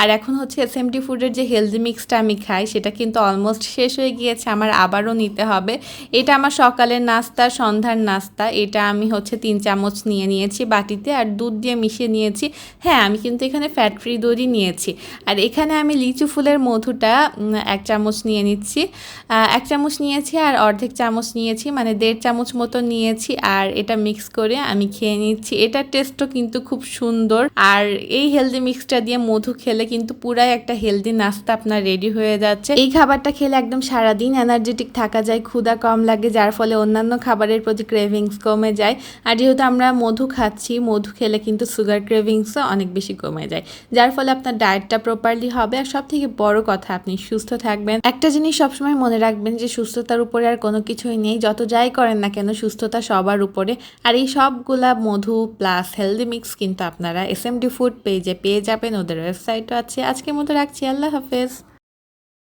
আর এখন হচ্ছে S M D ফুডের যে হেলদি মিক্সটা আমি খাই, সেটা কিন্তু অলমোস্ট শেষ হয়ে গিয়েছে, আমার আবারও নিতে হবে। এটা আমার সকালের নাস্তা, সন্ধ্যার নাস্তা, এটা আমি হচ্ছে তিন চামচ নিয়ে নিয়েছি বাটিতে আর দুধ দিয়ে মিশিয়ে নিয়েছি। হ্যাঁ আমি কিন্তু এখানে ফ্যাট ফ্রি দুধই নিয়েছি। আর এখানে আমি লিচু ফুলের মধুটা এক চামচ নিয়ে নিচ্ছি। এক চামচ নিয়েছি আর অর্ধেক চামচ নিয়েছি মানে দেড় চামচ মতো নিয়েছি আর এটা মিক্স করে আমি খেয়ে নিচ্ছি। এটার টেস্টও কিন্তু খুব সুন্দর। আর এই হেলদি মিক্সটা দিয়ে মধু খেলে কিন্তু পুরাই একটা হেলদি নাস্তা আপনার রেডি হয়ে যাচ্ছে। এই খাবারটা খেলে একদম সারাদিন এনার্জেটিক থাকা যায় ক্ষুদা কম লাগে, যার ফলে অন্যান্য খাবারের প্রতি ক্রেভিংস কমে যায়। আর যেহেতু আমরা মধু খাচ্ছি, মধু খেলে কিন্তু সুগার ক্রেভিংসও অনেক বেশি কমে যায়। যার ফলে আপনার ডায়েটটা প্রপারলি হবে। আর সব থেকে বড় কথা, আপনি সুস্থ থাকবেন। একটা জিনিস সবসময় মনে রাখবেন যে, সুস্থতার উপরে আর কোনো কিছুই নেই। যত যাই করেন না কেন, সুস্থতা সবার উপরে। আর এই সবগুলা মধু প্লাস হেলদি মিক্স কিন্তু আপনারা এস এম ডি ফুড পেজে পেয়ে যাবেন। ওদের ওয়েবসাইটও আছে আজকের মতো রাখছি। আল্লাহ হাফেজ।